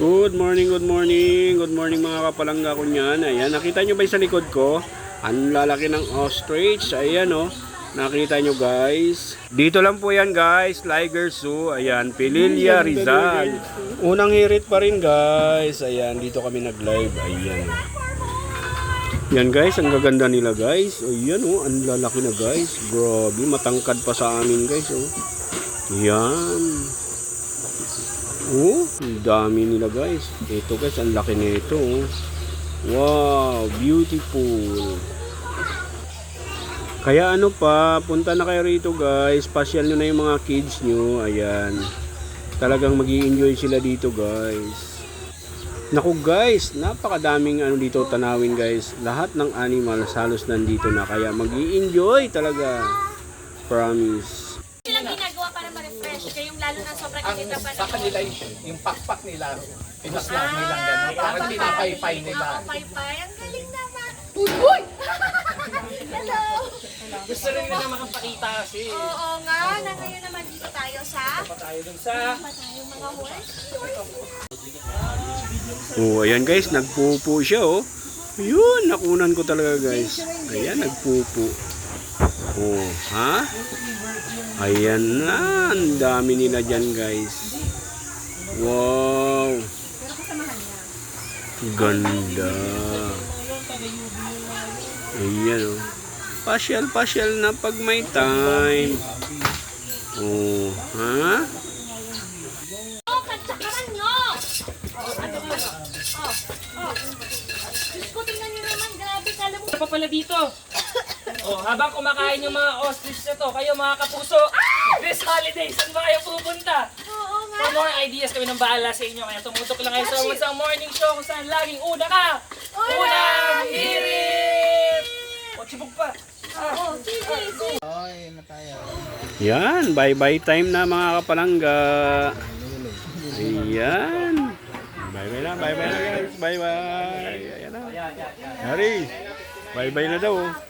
Good morning, good morning, good morning mga kapalangga ko niyan. Ayan, nakita nyo ba sa likod ko? Ang lalaki ng ostrich. Ayan oh. Nakita nyo guys. Dito lang po yan guys. Liger Zoo. Ayan, Pililia Rizal. Unang hirit pa rin guys. Ayan, dito kami nag-live. Ayan. Yan guys, ang gaganda nila guys. Ayan oh, ang lalaki na guys. Grabe, matangkad pa sa amin guys oh. Yan. Oh, dami nila guys. Ito guys, ang laki nito. Oh. Wow, beautiful. Kaya ano pa, punta na kayo rito guys. Pasyal nyo na yung mga kids nyo. Ayan. Talagang mag enjoy sila dito guys. Naku guys, napakadaming ano dito tanawin guys. Lahat ng animals halos nandito na. Kaya mag enjoy talaga. Promise. Ma-refresh kayong lalo na sobrang ang init na sa panahon. kanila yung, yung pakpak nila, pinaslang nilang gano'n, parang pinapaypay nila. Paypay. Ang galing naman. Uy! Hello! Gusto rin nila makapakita kasi. Oo nga, na ngayon naman dito tayo sa Pa tayo dun sa... pa tayo mga horse. Oh, ayan guys, nagpupo siya oh. Yun, nakunan ko talaga guys. Ayan, nagpupo. Oh, ha? Ayan na, ang dami nila dyan guys. Wow. Ganda. Ayan oh. Pasyal, pasyal na pag may time. Oh, ha? Oh! Oh, ba? Oh, oh. Diyos ko, tingnan nyo naman. Grabe, kala mo. Pa pala dito? Oh, habang kumakain yung mga ostrich na to, kayo mga kapuso, this holiday, saan ba kayo pupunta? Oo nga. For more ideas kami ng bahala sa inyo, kaya tumutok lang kayo sa isang morning show kung saan laging una ka! Unang hirit! O, chibog pa! Oo, sige, sige. Yan, bye-bye time na mga kapalangga. Ayan. Bye-bye na, bye-bye na guys. Bye-bye. Ayan na. Hari, bye-bye na daw.